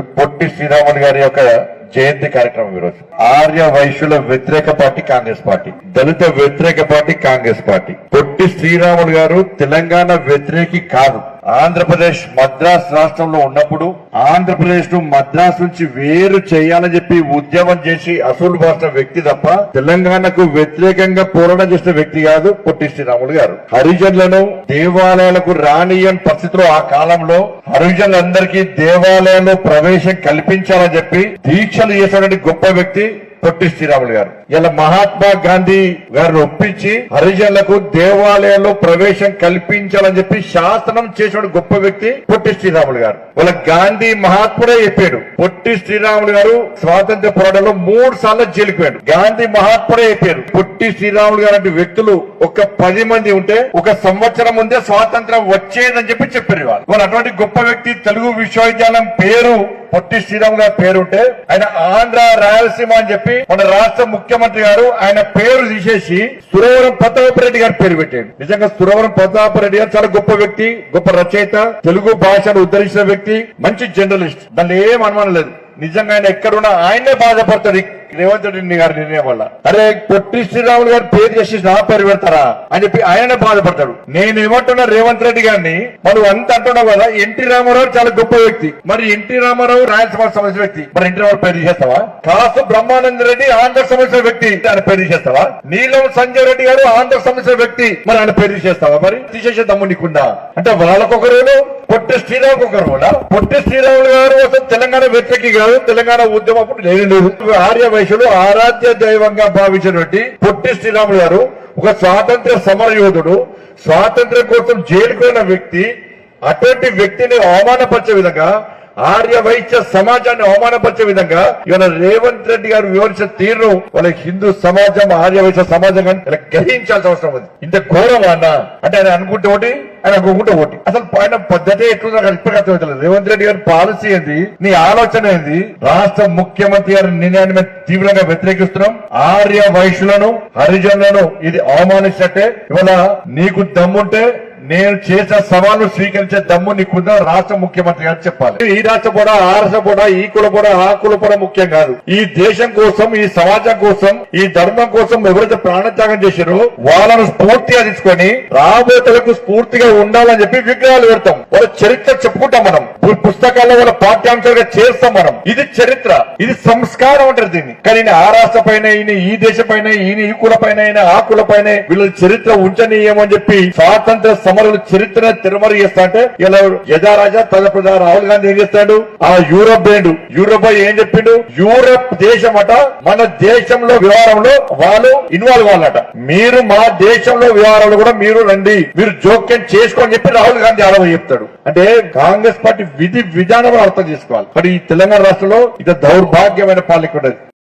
పొట్టి శ్రీరాములు గారి యొక్క జయంతి కార్యక్రమం ఈరోజు. ఆర్య వైశ్యుల వ్యతిరేక పార్టీ కాంగ్రెస్ పార్టీ దళిత వ్యతిరేక పార్టీ కాంగ్రెస్ పార్టీ. పొట్టి శ్రీరాములు గారు తెలంగాణ వ్యతిరేకి కాదు. ఆంధ్రప్రదేశ్ మద్రాస్ రాష్ట్రంలో ఉన్నప్పుడు ఆంధ్రప్రదేశ్ను మద్రాస్ నుంచి వేరు చేయాలని చెప్పి ఉద్యమం చేసి అసూలు భాష వ్యక్తి తప్ప తెలంగాణకు వ్యతిరేకంగా పోరాటం చేసిన వ్యక్తి కాదు పొట్టి శ్రీరాములు గారు. హరిజనులను దేవాలయాలకు రానియని పరిస్థితిలో ఆ కాలంలో హరిజనులందరికీ దేవాలయంలో ప్రవేశం కల్పించాలని చెప్పి దీక్షలు చేసినటువంటి గొప్ప వ్యక్తి పొట్టి శ్రీరాములు గారు. ఇలా మహాత్మా గాంధీ గారిని ఒప్పించి హరిజనులకు దేవాలయాల్లో ప్రవేశం కల్పించాలని చెప్పి శాసనం చేసిన గొప్ప వ్యక్తి పొట్టి శ్రీరాములు గారు. వాళ్ళ గాంధీ మహాత్ముడే చెప్పాడు. పొట్టి శ్రీరాములు గారు స్వాతంత్ర పోరాటంలో మూడు సార్లు జైలుకు గాంధీ మహాత్ముడే చెప్పారు పొట్టి శ్రీరాములు గారు అంటే వ్యక్తులు ఒక పది మంది ఉంటే ఒక సంవత్సరం ముందే స్వాతంత్రం వచ్చేదని చెప్పి చెప్పారు వాళ్ళు. వాళ్ళు అటువంటి గొప్ప వ్యక్తి తెలుగు విశ్వవిద్యాలయం పేరు పొట్టి శ్రీరాములు గారి పేరుంటే ఆయన ఆంధ్ర రాయలసీమ అని చెప్పి మన రాష్ట్ర ముఖ్యమంత్రి గారు ఆయన పేరు తీసేసి సురవరం ప్రతాపరెడ్డి గారి పేరు పెట్టాడు. నిజంగా సురవరం ప్రతాపరెడ్డి గారు చాలా గొప్ప వ్యక్తి గొప్ప రచయిత తెలుగు భాషను ఉద్ధరించిన వ్యక్తి మంచి జర్నలిస్ట్. దానిలో ఏం అనుమానం లేదు. నిజంగా ఆయన ఎక్కడున్నా ఆయనే బాధపడతాడు. రేవంత్ రెడ్డి గారి నిర్ణయం వల్ల. అరే పొట్టి శ్రీరాములు గారి పేరు చేసి నా పేరు పెడతారా అని చెప్పి ఆయన బాధపడతాడు. నేను ఏమంటున్నా రేవంత్ రెడ్డి గారిని మనం అంత అంటున్నావు కదా ఎన్టీ రామారావు చాలా గొప్ప వ్యక్తి. మరి ఎన్టీ రామారావు రాయలసీమ సమస్య వ్యక్తి. మరి ఎన్టీ రామారావు పేరు చేస్తావా కాసు బ్రహ్మానంద రెడ్డి ఆంధ్ర సమస్య వ్యక్తి. ఆయన పేరు చేస్తావా నీలం సంజయ్ రెడ్డి గారు ఆంధ్ర సమస్య వ్యక్తి. మరి ఆయన పేరు చేస్తావా మరి? తీసేసే దమ్ము నీకుందా? అంటే వాళ్ళకొకరు పొట్టి శ్రీరాములు ఒకరు కూడా పొట్టి శ్రీరాములు గారు అసలు తెలంగాణ వ్యతిరేకి కాదు తెలంగాణ ఉద్యమం అప్పుడు లేని లేదు. ఆర్య వయసులో ఆరాధ్య దైవంగా భావించినటువంటి పొట్టి శ్రీరాములు గారు ఒక స్వాతంత్ర సమర యోధుడు స్వాతంత్ర్యం కోసం జైలుకున్న వ్యక్తి అటువంటి వ్యక్తిని అవమానపరిచే విధంగా ఆర్య వైశ్య సమాజాన్ని అవమానపరిచే విధంగా ఇవాళ రేవంత్ రెడ్డి గారు వివరించిన తీరును వాళ్ళ హిందూ సమాజం ఆర్య వైశ్య సమాజం కానీ ఇలా గ్రహించాల్సిన అవసరం ఉంది. ఇంత ఘోరం అన్న. అంటే ఆయన అనుకుంటే ఒకటి ఆయన అనుకుంటే ఒకటి అసలు ఆయన పద్ధతి ఎట్లుందో నాకు ఇప్పటికీ అర్థమవుతలేదు రేవంత్ రెడ్డి గారి పాలసీ ఏంది? నీ ఆలోచన ఏంది? రాష్ట్ర ముఖ్యమంత్రి గారి నిర్ణయాన్ని మేము తీవ్రంగా వ్యతిరేకిస్తున్నాం. ఆర్య వైశ్యులను హరిజనులను ఇది అవమానించినట్టే. ఇవాళ నీకు దమ్ముంటే నేను చేసిన సవాలు స్వీకరించే దమ్ము నీకుందా రాష్ట్ర ముఖ్యమంత్రి గారు చెప్పాలి. ఈ రాష్ట్ర కూడా ఆ రాష్ట్ర కూడా ఈ కుల కూడా ఆ కుల కూడా ముఖ్యం కాదు. ఈ దేశం కోసం ఈ సమాజం కోసం ఈ ధర్మం కోసం ఎవరైతే ప్రాణత్యాగం చేశారో వాళ్ళను స్ఫూర్తిగా తీసుకొని రాబోతులకు స్ఫూర్తిగా ఉండాలని చెప్పి విగ్రహాలు పెడతాం. వాళ్ళ చరిత్ర చెప్పుకుంటాం మనం. పుస్తకాల్లో వాళ్ళ పాఠ్యాంశాలుగా చేస్తాం మనం. ఇది చరిత్ర ఇది సంస్కారం అంటారు దీన్ని. కానీ ఆ రాష్ట్ర పైన ఈయన ఈ దేశ పైన ఈయన ఈ కుల పైన ఆ కుల పైన వీళ్ళ చరిత్ర ఉంచనీయమని చెప్పి స్వాతంత్ర సమరుల చరిత్ర తిరుమల చేస్తా అంటే ఇలా యజారాజా తదప్రజా రాహుల్ గాంధీ ఏం చేస్తాడు? ఆ యూరోప్ బ్యాండ్ యూరోప్ ఏం చెప్పిండు? యూరోప్ దేశం అట మన దేశంలో వ్యవహారంలో వాళ్ళు ఇన్వాల్వ్ అవ్వాలట. మీరు మా దేశంలో వ్యవహారాలు కూడా మీరు రండి. మీరు జోక్యం చేసుకోని చెప్పి రాహుల్ గాంధీ ఆడవ చెప్తాడు. అంటే కాంగ్రెస్ పార్టీ విధి విధానం అర్థం చేసుకోవాలి. మరి ఈ తెలంగాణ రాష్ట్రంలో ఇది దౌర్భాగ్యమైన పాలన